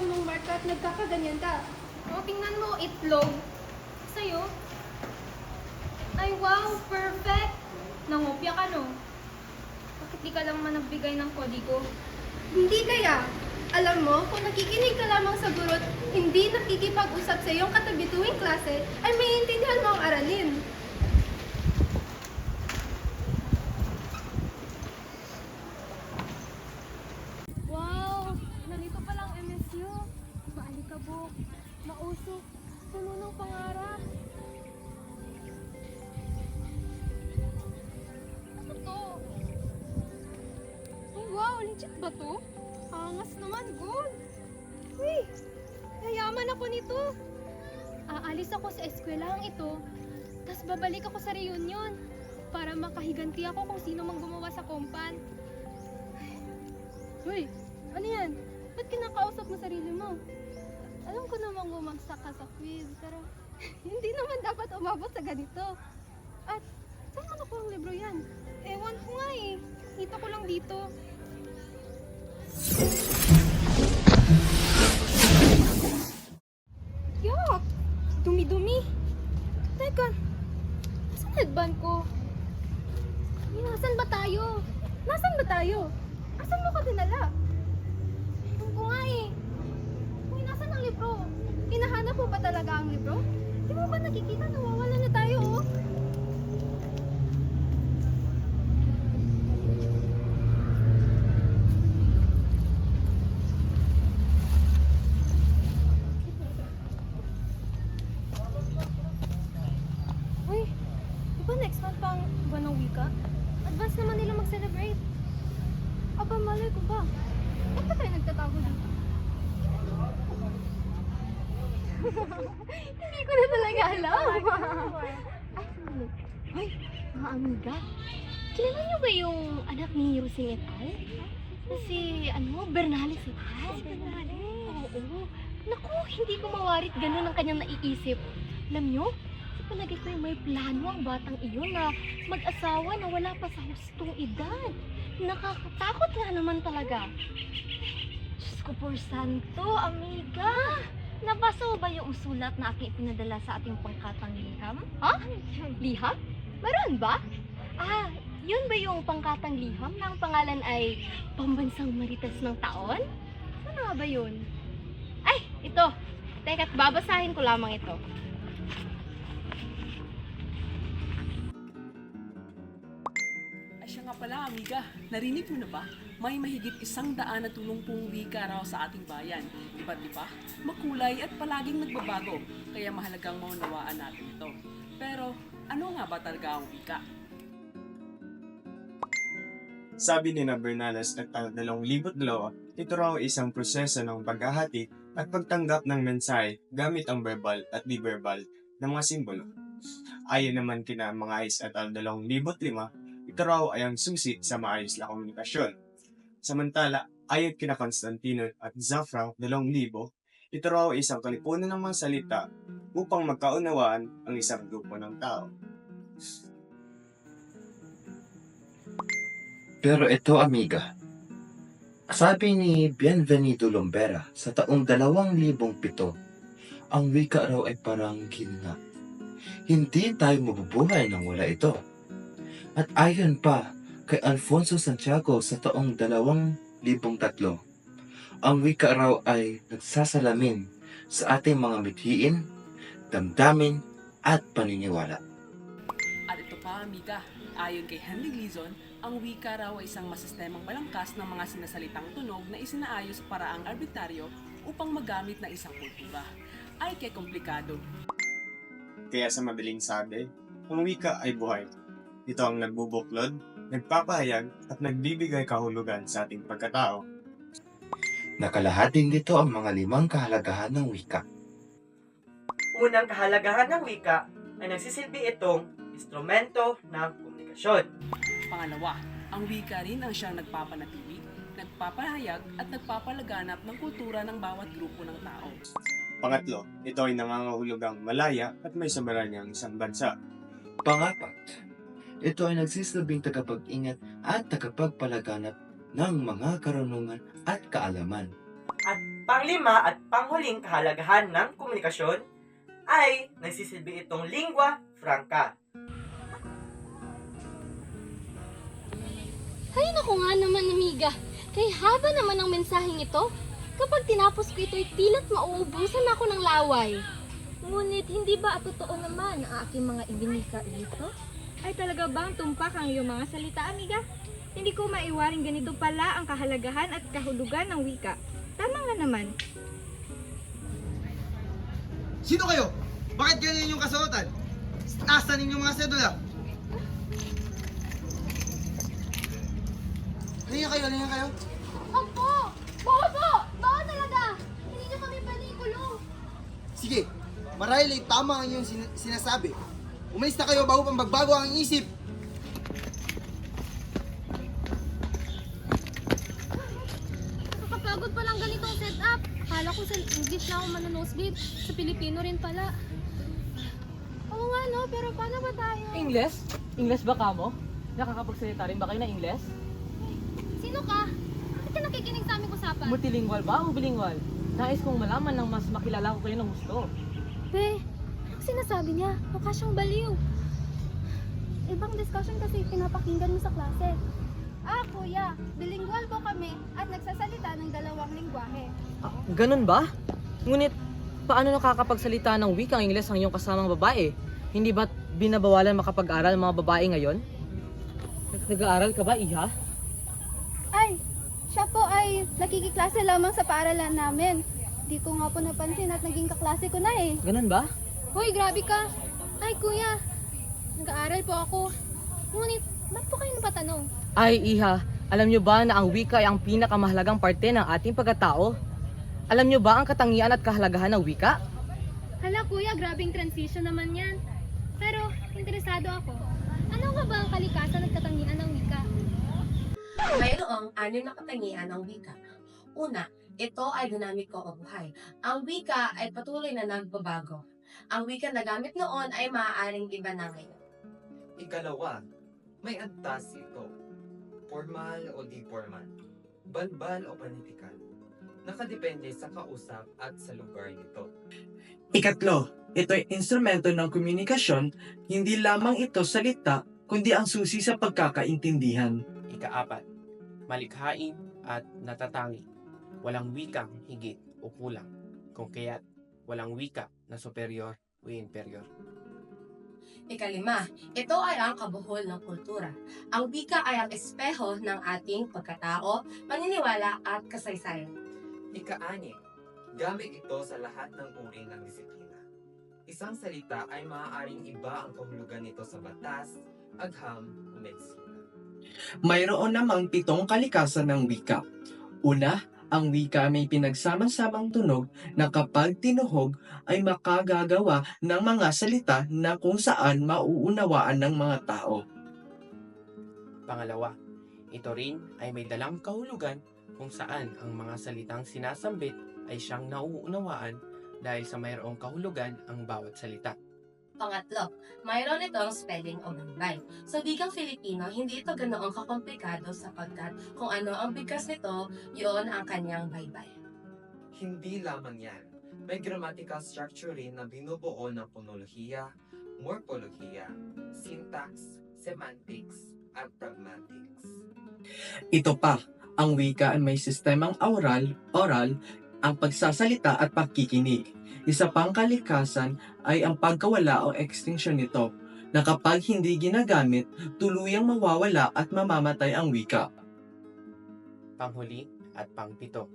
alam mong Marka at nagkakaganyan ka? O, tingnan mo, itlog. Sa'yo? Ay, wow, perfect! Nangopya ka, no? Bakit di ka lang man nagbigay ng kodigo? Hindi kaya. Alam mo, kung nakikinig ka lamang sa guro hindi nakikipag-usap sa iyong katabi tuwing klase, ay maiintindihan mo ang aralin. Wow! Narito palang MSU. Maalikabok, mausok, puno ng pangarap. Ano to? Oh, wow, legit ba to? Angas naman, gold. Uy, yayaman ako nito. Aalis ako sa eskwelahang ito, tapos babalik ako sa reunion para makahiganti ako kung sino mang gumawa sa kompan. Uy, ano yan? Ba't kinakausap mo sarili mo? Alam ko namang bumagsak ka sa quiz, pero hindi naman dapat umabot sa ganito. At saan mo nakuha ang libro yan? Ewan ko nga eh. Kita ko lang dito. Yak! Dumi-dumi. Teka, saan headband ko? Eh, Nasaan ba tayo? Nasaan ba tayo? Asan mo ka dinala? Talaga ang libro? Di mo ba nakikita nawawala na tayo, oh? Uy, di next month pang buwan wika? Advance naman nila mag-celebrate. Aba, malay ko ba? Ba't ba tayo nagtatago dito? Hindi ko na talaga alam. Hoy, mga amiga. Kilala niyo ba yung anak ni Rosing et al? Si, ano, Bernales et al? Bernales? Oo. Naku, hindi ko mawarit ganun ang kanyang naiisip. Alam niyo, sa palagay ko yung may plano ang batang iyon na mag-asawa na wala pa sa hustong edad. Nakakatakot nga naman talaga. Diyos ko por santo, amiga. Nabasa ba yung sulat na aking ipinadala sa ating pangkatang liham? Ha? Liham? Meron ba? Ah, yun ba yung pangkatang liham na ang pangalan ay Pambansang Marites ng Taon? Nga ba yun? Ay, ito. Teka, babasahin ko lamang ito. Ay siya nga pala, amiga. Narinig mo na ba? May mahigit isang daan na tulungpong wika raw sa ating bayan. Iba't iba, makulay at palaging nagbabago. Kaya mahalagang maunawaan natin ito. Pero, ano nga ba talaga ang wika? Sabi ni na Bernales at taong 2002, ito raw isang proseso ng paghahati at pagtanggap ng mensahe gamit ang verbal at di-verbal na mga simbolo. Ayon naman kina mga Ais at al 2005, ito raw ay ang susi sa maayos na komunikasyon. Samantala, ayon kina Constantino at Zafra 2000, ito raw isang kalipunan ng mga salita upang magkaunawaan ang isang grupo ng tao. Pero ito, amiga. Sabi ni Bienvenido Lombera sa taong 2007, ang wika raw ay parang gina. Hindi tayo mabubuhay nang wala ito. At ayon pa kay Alfonso Santiago sa taong 2003, ang wika raw ay nagsasalamin sa ating mga mithiin, damdamin, at paniniwala. At ito pa, amiga. Ayon kay Henry Gleason, ang wika raw ay isang masistemang malangkas ng mga sinasalitang tunog na isinaayos sa paraang arbitraryo upang magamit ng isang kultura. Ay kay komplikado. Kaya sa madaling sabi, ang wika ay buhay. Ito ang nagbubuklod, nagpapahayag at nagbibigay kahulugan sa ating pagkatao. Nakalahating dito ang mga limang kahalagahan ng wika. Unang kahalagahan ng wika ay nagsisilbi itong instrumento ng komunikasyon. Pangalawa, ang wika rin ang siyang nagpapanatili, nagpapahayag at nagpapalaganap ng kultura ng bawat grupo ng tao. Pangatlo, ito ay nangangahulugang malaya at may sabaranyang isang bansa. Pangapat, ito ay nagsisilbing tagapag-ingat at tagapagpalaganap ng mga karunungan at kaalaman. At panglima at panghuling kahalagahan ng komunikasyon ay nagsisilbi itong lingua franca. Hay naku nga naman, amiga. Kay haba naman ang mensaheng ito. Kapag tinapos ko ito'y tilat mauubusan ako ng laway. Ngunit hindi ba at totoo naman ang aking mga ibinika dito? Ay talaga bang tumpak ang iyong mga salita, amiga? Hindi ko maiwaring ganito pala ang kahalagahan at kahulugan ng wika. Tama nga naman. Sino kayo? Bakit ganyan yung kasuotan? Nasa ninyo mga sedula? Halika kayo, halika kayo. Opo! Bawa po! Bawa talaga! Hindi niyo kami panikulong. Sige, marahil ay tama ang inyong sin- sinasabi. Umalis na kayo bago pang magbago ang isip. Nakakapagod palang ganitong setup. Kala ko sa English na ako manonosebib. Sa Pilipino rin pala. Oo nga no, pero paano ba tayo? Ingles? Ingles ba kamo? Nakakapagsalita rin ba kayo ng Ingles? Sino ka? Ba't ka nakikinig sa aming usapan? Multilingual ba o bilingual? Nais kong malaman ng mas makilala ko kayo ng gusto. Be, sinasabi niya? Mukha siyang baliw. Ibang discussion kasi pinapakinggan mo sa klase. Ah, kuya, bilingual po kami at nagsasalita ng dalawang lingwahe. Ah, ganun ba? Ngunit, paano nakakapagsalita ng wikang Ingles ang iyong kasamang babae? Hindi ba binabawalan makapag-aral ang mga babae ngayon? Nag- Nag-aaral ka ba, Iha? Ay, siya po ay nakikiklase lamang sa paaralan namin. Di ko nga po napansin at naging kaklase ko na eh. Ganun ba? Hoy, grabe ka! Ay, kuya, nag-aaral po ako. Ngunit, ba't po kayo napatanong? Ay, Iha, alam niyo ba na ang wika ay ang pinakamahalagang parte ng ating pagkatao? Alam niyo ba ang katangian at kahalagahan ng wika? Hala kuya, grabing transition naman yan. Pero, interesado ako. Ano nga ba ang kalikasan at katangian ng wika? Mayroong anim na katangian ng wika. Una, ito ay dinamiko o buhay. Ang wika ay patuloy na nagbabago. Ang wika na gamit noon ay maaaring iba na ngayon. Ikalawa, may antas ito. Formal o di formal. Balbal o panitikal. Nakadepende sa kausap at sa lugar nito. Ikatlo, ito ay instrumento ng komunikasyon, hindi lamang ito salita, kundi ang susi sa pagkakaintindihan. Ikaapat, malikhain at natatangi. Walang wikang higit o kulang. Kung kaya't walang wika na superior o inferior. Ikalima, ito ay ang kabuhol ng kultura. Ang wika ay ang espeho ng ating pagkatao, paniniwala at kasaysayan. Ika-ani, gamit ito sa lahat ng uri ng disiplina. Isang salita ay maaaring iba ang kahulugan nito sa batas, agham, o medisina. Mayroon namang pitong kalikasan ng wika. Una, ang wika may pinagsamang-samang tunog na kapag tinuhog ay makagagawa ng mga salita na kung saan mauunawaan ng mga tao. Pangalawa, ito rin ay may dalang kahulugan kung saan ang mga salitang sinasambit ay siyang nauunawaan dahil sa mayroong kahulugan ang bawat salita. Pangatlo, mayroon itong spelling o baybay. Sa wikang Filipino, hindi ito ganoong kakomplikado sapagkat kung ano ang bigkas nito, yun ang kanyang baybay. Hindi lamang yan. May grammatical structure rin na binubuo ng phonolohiya, morpholohiya, syntax, semantics, at pragmatics. Ito pa, ang wika ay may sistemang oral, oral, ang pagsasalita at pakikinig. Isa pang kalikasan ay ang pagkawala o extinction nito na kapag hindi ginagamit, tuluyang mawawala at mamamatay ang wika. Panghuli at pangpito.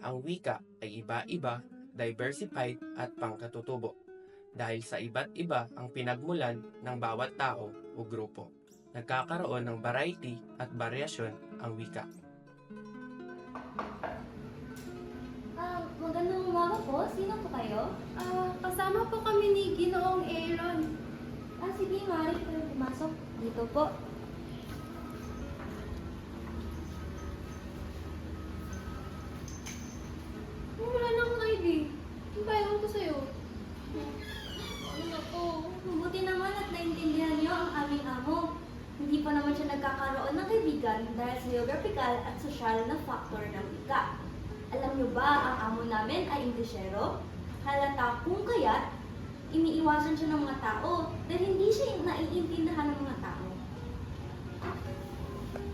Ang wika ay iba-iba, diversified at pangkatutubo dahil sa iba't iba ang pinagmulan ng bawat tao o grupo. Nagkakaroon ng variety at variasyon ang wika. Ah, magandang umaga po. Sino po kayo? Ah, kasama po kami ni Ginoong Aaron. Ah, sige, maaari kayo pumasok. Dito po. Siya ng mga tao dahil hindi siya naiintindihan ng mga tao.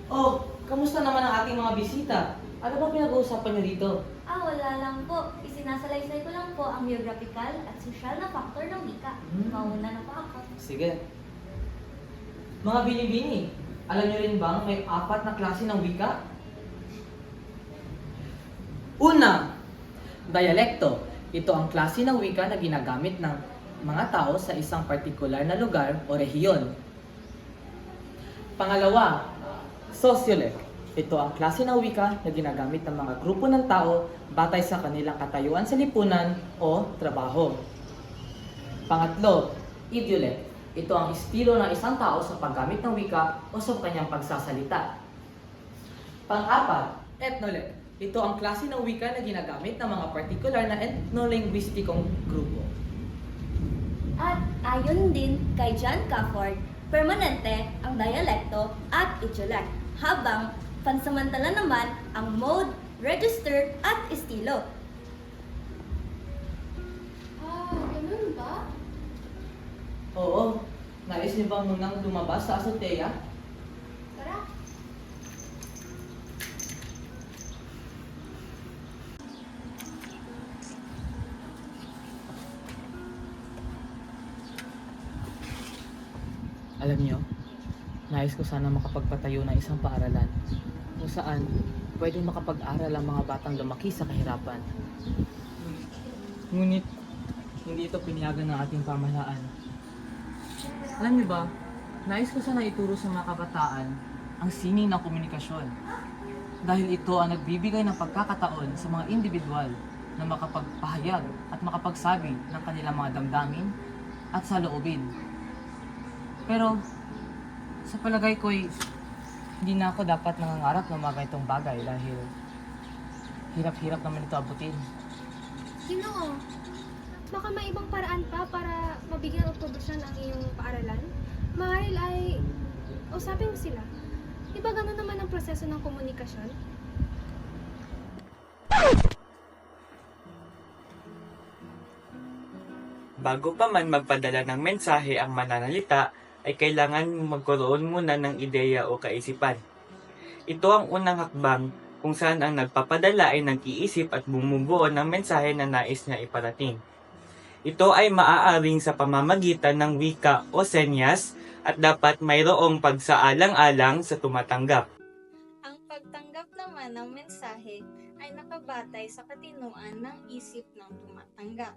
Oh, kamusta naman ang ating mga bisita? Ano ba pinag-uusapan niyo dito? Ah, wala lang po. Isinasalaysay ko lang po ang geographical at social na factor ng wika. Hmm. Mauna na po ako. Sige. Mga bini-bini, alam niyo rin bang may apat na klase ng wika? Una, dialekto. Ito ang klase ng wika na ginagamit ng mga tao sa isang partikular na lugar o rehiyon. Pangalawa, sociolect. Ito ang klase ng wika na ginagamit ng mga grupo ng tao batay sa kanilang katayuan sa lipunan o trabaho. Pangatlo, idiolect. Ito ang estilo ng isang tao sa paggamit ng wika o sa kanyang pagsasalita. Pang-apat, ethnolect. Ito ang klase ng wika na ginagamit ng mga partikular na ethno-linguistikong grupo. At ayon din kay John Cafford, permanente ang dialekto at idiolect, habang pansamantala naman ang mode, register at estilo. Ah, ganun ba? Oo, nais niyo ba munang lumabas sa azotea? Nais ko sana makapagpatayo ng isang paaralan kung saan pwedeng makapag-aral ang mga batang lumaki sa kahirapan. Ngunit, hindi ito pinayagan ng ating pamahalaan. Alam niyo ba, nais ko sana ituro sa mga kabataan ang sining ng komunikasyon. Dahil ito ang nagbibigay ng pagkakataon sa mga individual na makapagpahayag at makapagsabi ng kanilang mga damdamin at saloobin. Pero, sa palagay ko'y hindi na ako dapat nangangarap ng mga ganitong bagay dahil hirap-hirap naman ito abutin. Ginoo, baka may ibang paraan pa para mabigyan ng produksyon ang iyong paaralan? Maril ay usapin mo sila. Di ba ganun naman ang proseso ng komunikasyon? Bago pa man magpadala ng mensahe ang mananalita, ay kailangan magkaroon muna ng ideya o kaisipan. Ito ang unang hakbang kung saan ang nagpapadala ay nag-iisip at bumubuo ng mensahe na nais niya iparating. Ito ay maaaring sa pamamagitan ng wika o senyas at dapat mayroong pagsaalang-alang sa tumatanggap. Ang pagtanggap naman ng mensahe ay nakabatay sa katinuan ng isip ng tumatanggap.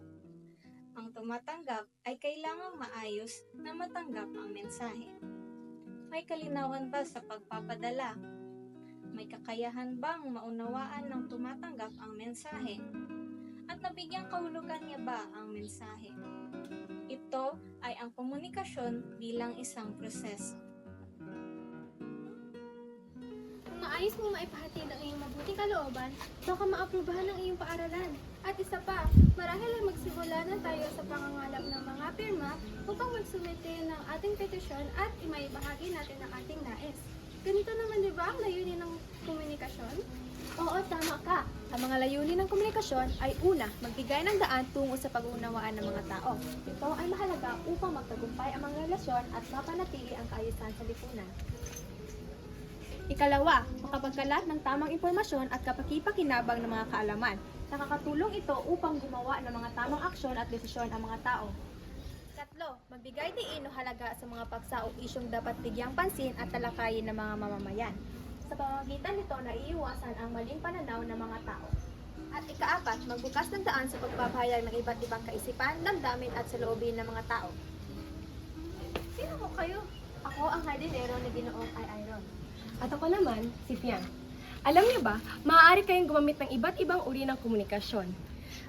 Ang tumatanggap ay kailangang maayos na matanggap ang mensahe. May kalinawan ba sa pagpapadala? May kakayahan bang maunawaan ng tumatanggap ang mensahe? At nabigyang kahulugan niya ba ang mensahe? Ito ay ang komunikasyon bilang isang proseso. Kung maayos mo maipahatid ang iyong mabuting kalooban, baka maaprubahan ng iyong paaralan. At isa pa, marahil ay magsimula na tayo sa pangangalap ng mga pirma upang magsumite ng ating petisyon at imaibahagi natin ang ating nais. Ganito naman di ba ang layunin ng komunikasyon? Oo, tama ka. Ang mga layunin ng komunikasyon ay una, magbigay ng daan tungo sa pag-uunawaan ng mga tao. Ito ay mahalaga upang magtagumpay ang mga relasyon at mapanatili ang kaayusan sa lipunan. Ikalawa, makapagkalat ng tamang impormasyon at kapakipakinabang ng mga kaalaman. Nakakatulong ito upang gumawa ng mga tamang aksyon at desisyon ang mga tao. Katlo, magbigay diin o halaga sa mga paksa o isyong dapat bigyang pansin at talakayin ng mga mamamayan. Sa pamamagitan nito, naiiwasan ang maling pananaw ng mga tao. At ikaapat, magbukas ng daan sa pagpapahayag ng iba't ibang kaisipan, damdamin at saloobin ng mga tao. Sino ko kayo? Ako ang hardinero na ginoong ay Iron. At ako naman, si Fian. Alam niyo ba, maaari kayong gumamit ng iba't ibang uri ng komunikasyon.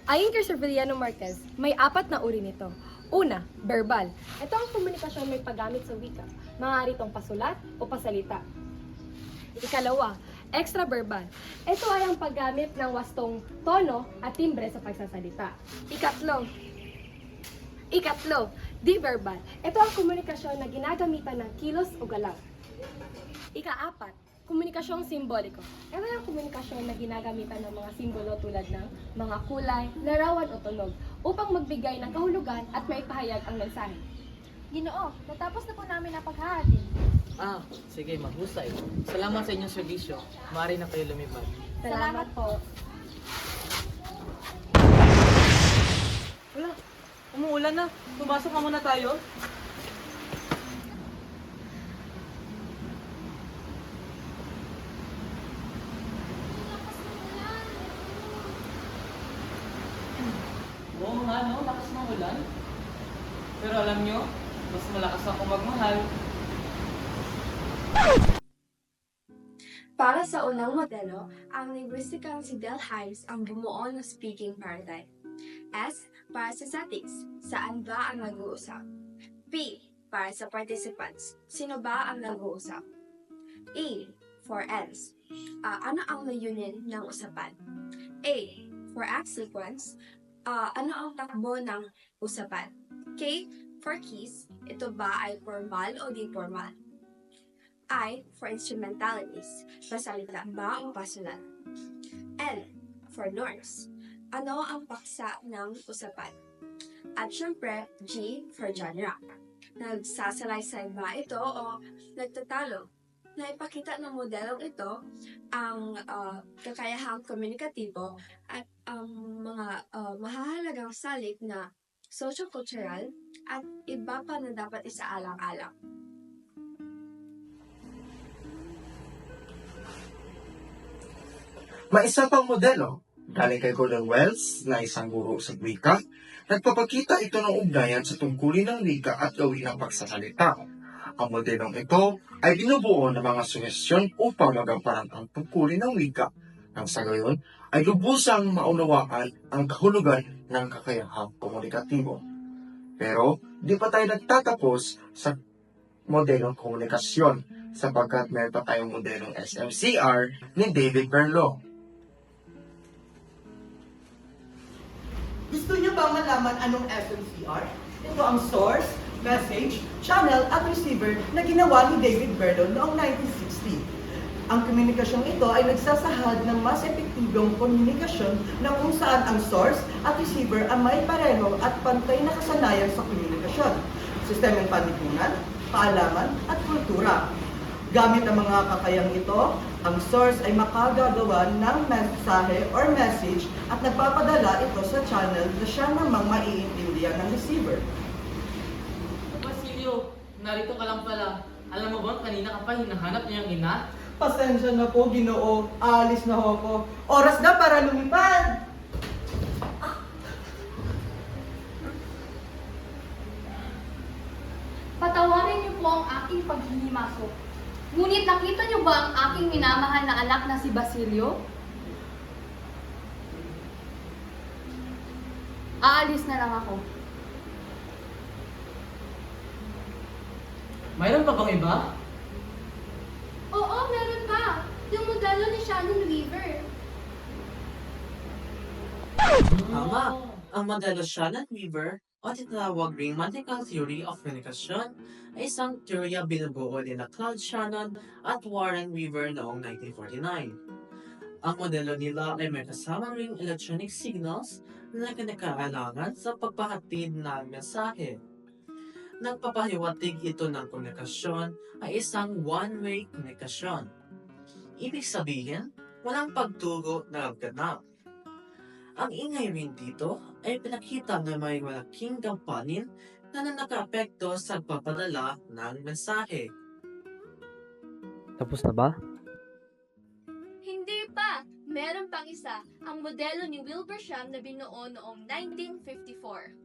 Ayon kay Sir Marquez, may apat na uri nito. Una, verbal. Ito ang komunikasyon may paggamit sa wika. Maaari itong pasulat o pasalita. Ikalawa, extra-verbal. Ito ay ang paggamit ng wastong tono at timbre sa pagsasalita. Ikatlo, Ikatlo, di-verbal. Ito ang komunikasyon na ginagamitan ng kilos o galaw. Ikaapat, komunikasyong simboliko. Ito yung komunikasyon na ginagamitan ng mga simbolo tulad ng mga kulay, larawan o tunog upang magbigay ng kahulugan at maipahayag ang mensahe. Ginoo, natapos na po namin ang paghahatid. Ah, sige, mahusay. Salamat sa inyong serbisyo. Maaari na kayo lumipad. Salamat po. Wala, umuulan na. Pumasok na muna tayo. Oo nga, no? Lakas ng ulan. Pero alam nyo, mas malakas ako magmahal. Para sa unang modelo, ang linguistikang si Del Hives ang bumuo ng speaking paradigm. S. Para sa statics, saan ba ang nag-uusap? P. Para sa participants, sino ba ang nag-uusap? E. For ends, ah, ano ang layunin ng usapan? A. For act sequence, ah, ano ang takbo ng usapan? K. For keys, ito ba ay formal o di formal? I for instrumentalities. Pasalita ba o personal? N for norms. Ano ang paksa ng usapan? At syempre, G for genre. Nagsasalaysay ba ito o nagtatalo? Naipakita ng modelong ito ang ah, kakayahang komunikatibo at ang mga ah, mahahalagang salik na socio-cultural at iba pa na dapat isaalang-alang. May isa pang modelo, galing kay Gordon Wells na isang guro sa wika, nagpapakita ito ng ugnayan sa tungkulin ng wika at gawin ng pagsasalita. Ang modelong ito ay binubuo ng mga suhestyon upang magamparan ang tungkulin ng wika nang sa gayon ay lubusang maunawaan ang kahulugan ng kakayahang komunikatibo. Pero di pa tayo nagtatapos sa modelong komunikasyon sapagkat meron pa tayong modelong SMCR ni David Berlo. Gusto niyo ba malaman anong SMCR? Ito ang source, message, channel at receiver na ginawa ni David Berlo noong 1960. Ang komunikasyong ito ay nagsasahad ng mas epektibong komunikasyon na kung saan ang source at receiver ay may pareho at pantay na kasanayan sa komunikasyon, sistemang panlipunan, kaalaman at kultura. Gamit ang mga kakayang ito, ang source ay makagagawa ng mensahe or message at nagpapadala ito sa channel na siya namang maiintindihan ng receiver. Basilio, narito ka lang pala. Alam mo ba, kanina ka pa hinahanap niyo yung ina? Pasensya na po, ginoo. Alis na ho ako. Oras na para lumipad! Patawarin niyo po ang aking paghihimasok. Ngunit nakita niyo ba ang aking minamahal na anak na si Basilio? Aalis na lang ako. Mayroon pa bang iba? Oo, meron pa. Yung Shannon Weaver. Tama. Ang Shannon Weaver o tinatawag ring Mathematical Theory of Communication ay isang teorya binubuo ni na Claude Shannon at Warren Weaver noong 1949. Ang modelo nila ay may kasama ring electronic signals na kinakailangan sa pagpahatid ng mensahe. Nagpapahiwatig ito ng komunikasyon ay isang one-way komunikasyon. Ibig sabihin, walang pagturo na ganap. Ang ingay rin dito ay pinakita na may malaking gampanin na nakapekto sa pagpapadala ng mensahe. Tapos na ba? Hindi pa! Meron pang isa, ang modelo ni Wilbersham na binuo noong 1954.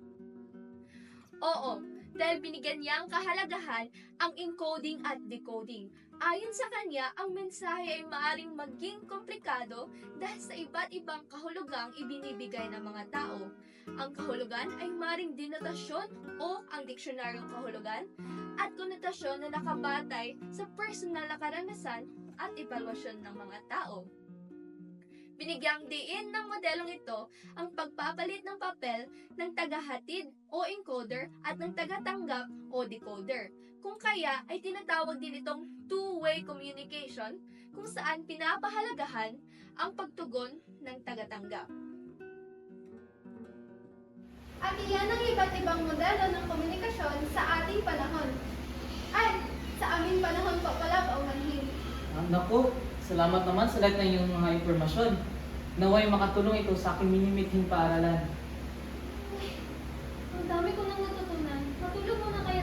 Oo, dahil binigyan niya ang kahalagahan ang encoding at decoding. Ayon sa kanya, ang mensahe ay maaring maging komplikado dahil sa iba't ibang kahulugang ibinibigay ng mga tao. Ang kahulugan ay maring denotasyon o ang diksionaryong kahulugan at konotasyon na nakabatay sa personal na karanasan at evaluasyon ng mga tao. Binigyang diin ng modelong ito ang pagpapalit ng papel ng tagahatid o encoder at ng tagatanggap o decoder. Kung kaya ay tinatawag din itong two-way communication kung saan pinapahalagahan ang pagtugon ng tagatanggap. At iyan ang iba't ibang modelo ng komunikasyon sa ating panahon. Ay, sa aming panahon pa pala paumanhin. Ah, naku, salamat naman sa lahat ng iyong mga impormasyon. Naway makatulong ito sa aking minimithing paaralan. Ang dami ko nang natutunan. Matulog muna kaya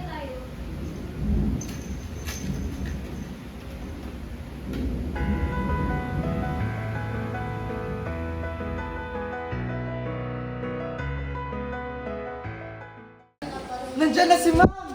Nandiyan na!